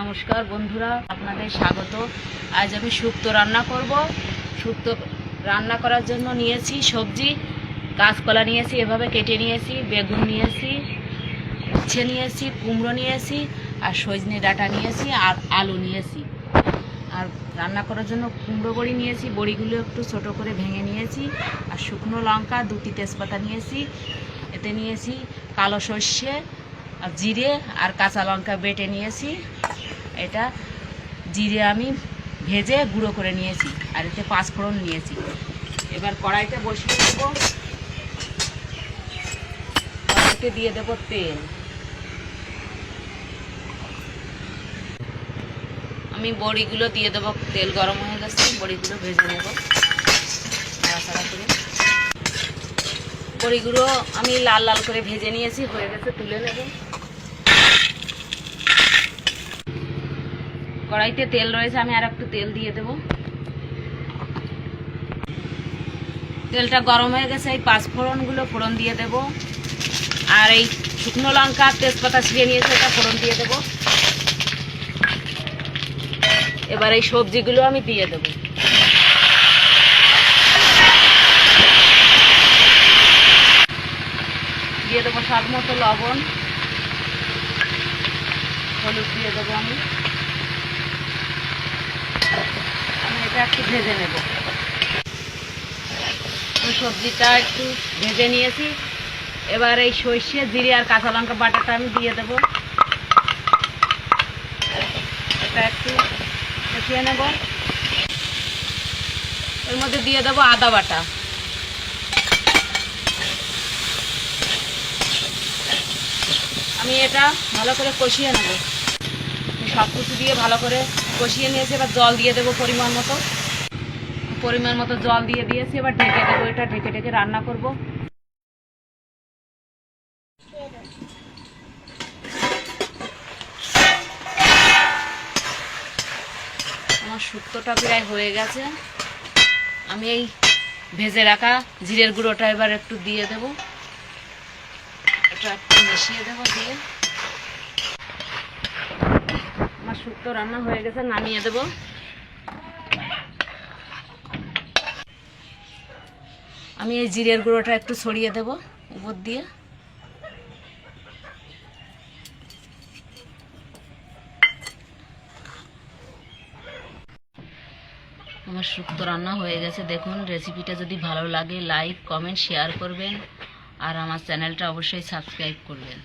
নমস্কার বন্ধুরা, আপনাদের স্বাগত। আজ আমি শুক্তো রান্না করব। শুক্তো রান্না করার জন্য নিয়েছি সবজি কাঁচকলা নিয়েছি, এভাবে কেটে নিয়েছি, বেগুন নিয়েছি, উচ্ছে নিয়েছি, কুমড়ো নিয়েছি, আর সজনে ডাঁটা নিয়েছি, আর আলু নিয়েছি। আর রান্না করার জন্য কুমড়ো বড়ি নিয়েছি, বড়িগুলো একটু ছোট করে ভেঙে নিয়েছি, আর শুকনো লঙ্কা, দুটি তেজপাতা নিয়েছি, এতে নিয়েছি কালো সর্ষে, আর জিরে, আর কাঁচা লঙ্কা বেটে নিয়েছি। এটা জিরে আমি ভেজে গুঁড়ো করে নিয়েছি, আর এতে পাঁচফোড়ন নিয়েছি। এবার কড়াইতে বসিয়ে দেবো। কড়াইতে দিয়ে দেবো তেল। আমি বড়িগুলো দিয়ে দেবো, তেল গরম হয়ে গেছে, বড়িগুলো ভেজে নেব। করে। বড়িগুলো আমি লাল লাল করে ভেজে নিয়েছি, হয়ে গেছে, তুলে নেব। কড়াইতে তেল রয়েছে, আমি আর একটু তেল দিয়ে দেব। তেলটা গরম হয়ে গেছে, এই পাঁচ ফোড়নগুলো ফোড়ন দিয়ে দেব। আর এই শুকনো লঙ্কা, তেজপাতা ছিঁড়ে নিয়েছে, এটা ফোড়ন দিয়ে দেব। এবার এই সবজিগুলো আমি দিয়ে দেব। দিয়ে দেবো স্বাদ মতো লবণ। হলুদ দিয়ে দেবো আমি। আমি এটা একটু ভেজে নেব। আমি সবজিটা একটু ভেজে নিয়েছি। এবার এই সর্ষে, জিরে আর কাঁচা লঙ্কা বাটাটা আমি দিয়ে দেবো। এটা একটু কষিয়ে নেব। এর মধ্যে দিয়ে দেবো আদা বাটা। আমি এটা ভালো করে কষিয়ে নেব। সব কিছু দিয়ে ভালো করে কষিয়ে নিয়েছি, এবার জল দিয়ে দেবো পরিমাণ মতো। পরিমাণ মতো জল দিয়ে দিয়েছি, এবার ঢেকে দেবো, এটা ঢেকে ঢেকে রান্না করব। আমার শুক্তোটা প্রায় হয়ে গেছে। আমি এই ভেজে রাখা জিরের গুঁড়োটা এবার একটু দিয়ে দেবো। এটা একটু মিশিয়ে দেবো দিয়ে আমার শুক্তো রান্না হয়ে গেছে, নামিয়ে দেব। আমি এই জিরের গুঁড়োটা একটু ছড়িয়ে দেব উপর দিয়ে। আমার শুক্তো রান্না হয়ে গেছে। দেখুন রেসিপিটা যদি ভালো লাগে লাইক কমেন্ট শেয়ার করবেন। আর আমার চ্যানেলটা অবশ্যই সাবস্ক্রাইব করবেন।